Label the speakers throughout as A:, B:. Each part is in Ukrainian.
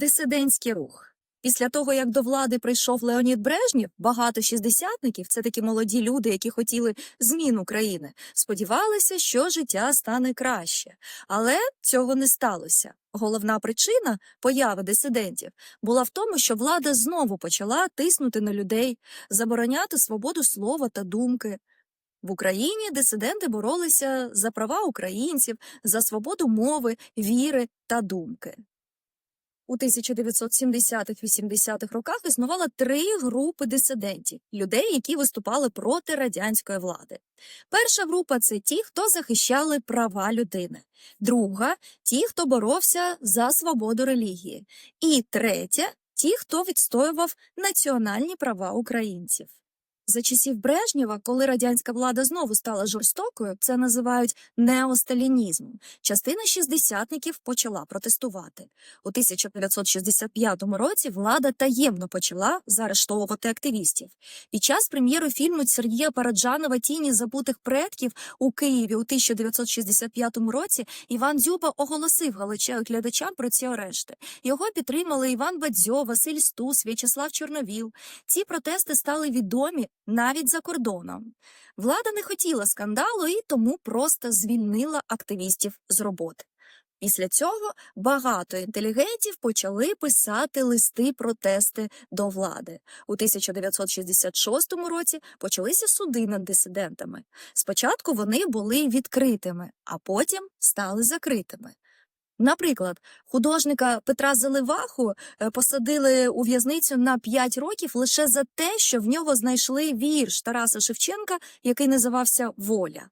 A: Дисидентський рух. Після того, як до влади прийшов Леонід Брежнєв, багато шістдесятників, це такі молоді люди, які хотіли зміну країни, сподівалися, що життя стане краще. Але цього не сталося. Головна причина появи дисидентів була в тому, що влада знову почала тиснути на людей, забороняти свободу слова та думки. В Україні дисиденти боролися за права українців, за свободу мови, віри та думки. У 1970-80-х роках існувало три групи дисидентів людей, які виступали проти радянської влади. Перша група це ті, хто захищали права людини, друга ті, хто боровся за свободу релігії, і третя ті, хто відстоював національні права українців. За часів Брежнєва, коли радянська влада знову стала жорстокою, це називають неосталінізмом. Частина шістдесятників почала протестувати. У 1965 році влада таємно почала заарештовувати активістів. Під час прем'єри фільму Сергія Параджанова Тіні забутих предків у Києві у 1965 році Іван Дзюба оголосив галича- глядачам про ці арешти. Його підтримали Іван Бадзьо, Василь Стус, В'ячеслав Чорновіл. Ці протести стали відомі навіть за кордоном. Влада не хотіла скандалу і тому просто звільнила активістів з роботи. Після цього багато інтелігентів почали писати листи протести до влади. У 1966 році почалися суди над дисидентами. Спочатку вони були відкритими, а потім стали закритими. Наприклад, художника Петра Заливаху е, посадили у в'язницю на 5 років лише за те, що в нього знайшли вірш Тараса Шевченка, який називався Воля.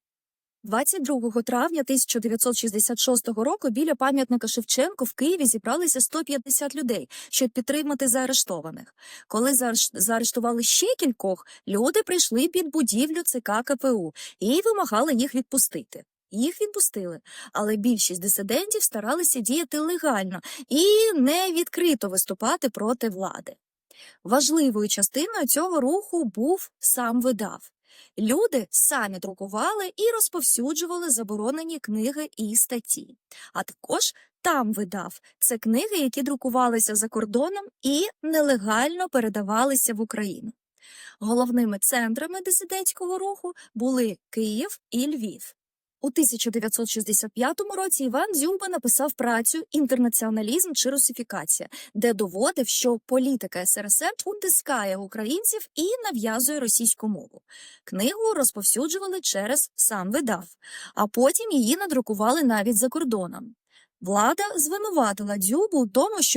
A: 22 травня 1966 року біля пам'ятника Шевченку в Києві зібралися 150 людей, щоб підтримати заарештованих. Коли заарештували ще кількох, люди прийшли під будівлю ЦК КПУ і вимагали їх відпустити. Їх відпустили, але більшість дисидентів старалися діяти легально і не відкрито виступати проти влади. Важливою частиною цього руху був сам видав. Люди самі друкували і розповсюджували заборонені книги і статті. А також там видав це книги, які друкувалися за кордоном і нелегально передавалися в Україну. Головними центрами дисидентського руху були Київ і Львів. У 1965 році Іван Дзюба написав працю Інтернаціоналізм чи русифікація, де доводив, що політика СРСР утискає українців і нав'язує російську мову. Книгу розповсюджували через сам видав, а потім її надрукували навіть за кордоном. Влада звинуватила Дзюбу у тому, що